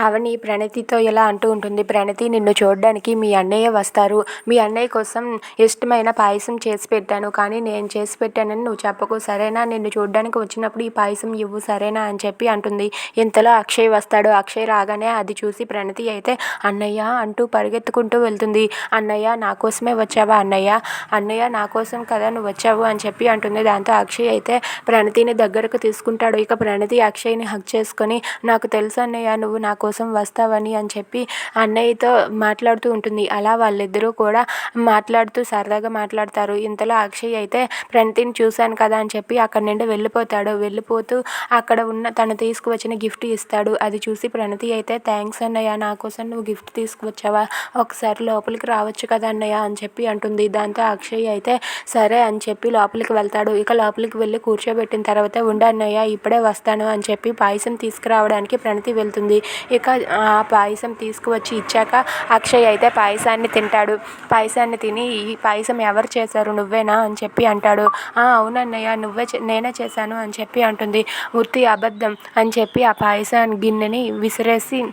అవని ప్రణతితో ఇలా అంటూ ఉంటుంది ప్రణతి నిన్ను చూడడానికి మీ అన్నయ్య వస్తారు. మీ అన్నయ్య కోసం ఇష్టమైన పాయసం చేసి పెట్టాను. కానీ నేను చేసి పెట్టానని నువ్వు చెప్పకు. సరేనా? నిన్ను చూడడానికి వచ్చినప్పుడు ఈ పాయసం ఇవ్వు. సరేనా? అని చెప్పి అంటుంది. ఇంతలో అక్షయ్ వస్తాడు. అక్షయ్ రాగానే అది చూసి ప్రణతి అయితే అన్నయ్య అంటూ పరిగెత్తుకుంటూ వెళ్తుంది. అన్నయ్య నా కోసమే వచ్చావా అన్నయ్య? అన్నయ్య నా కోసం కదా నువ్వు వచ్చావు? అని చెప్పి అంటుంది. దాంతో అక్షయ్ అయితే ప్రణతిని దగ్గరకు తీసుకుంటాడు. ఇక ప్రణతి అక్షయ్ని హక్ చేసుకొని నాకు తెలుసు అన్నయ్య నువ్వు నాకు కోసం వస్తావని అని చెప్పి అన్నయ్యతో మాట్లాడుతూ ఉంటుంది. అలా వాళ్ళిద్దరూ కూడా మాట్లాడుతూ సరదాగా మాట్లాడతారు. ఇంతలో అక్షయ్ అయితే ప్రణతిని చూశాను కదా అని చెప్పి అక్కడి నుండి వెళ్ళిపోతాడు. వెళ్ళిపోతూ అక్కడ ఉన్న తను తీసుకువచ్చిన గిఫ్ట్ ఇస్తాడు. అది చూసి ప్రణతి అయితే థ్యాంక్స్ అన్నయ్య నా కోసం నువ్వు గిఫ్ట్ తీసుకువచ్చావా? ఒకసారి లోపలికి రావచ్చు కదా అన్నయ్య అని చెప్పి అంటుంది. దాంతో అక్షయ్ అయితే సరే అని చెప్పి లోపలికి వెళ్తాడు. ఇక లోపలికి వెళ్ళి కూర్చోబెట్టిన తర్వాత ఉండన్నయ్య ఇప్పుడే వస్తాను అని చెప్పి పాయసం తీసుకురావడానికి ప్రణతి వెళ్తుంది. ఇక ఆ పాయసం తీసుకువచ్చి ఇచ్చాక అక్షయ్ అయితే పాయసాన్ని తింటాడు. పాయసాన్ని తిని ఈ పాయసం ఎవరు చేశారు? నువ్వేనా? అని చెప్పి అంటాడు. "ఆ, అవునన్నయ్య నువ్వే నేనే చేశాను అని చెప్పి అంటుంది. ఉత్తి అబద్ధం అని చెప్పి ఆ పాయసం గిన్నెని విసిరేసి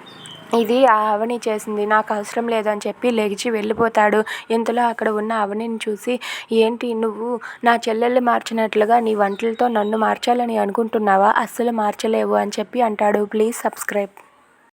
ఇది ఆ అవని చేసింది నాకు అవసరం లేదని చెప్పి లెగిచి వెళ్ళిపోతాడు. ఇంతలో అక్కడ ఉన్న అవనిని చూసి ఏంటి నువ్వు నా చెల్లెల్ని మార్చినట్లుగా నీ వంటలతో నన్ను మార్చాలని అనుకుంటున్నావా? అస్సలు మార్చలేవు అని చెప్పి అంటాడు. Please subscribe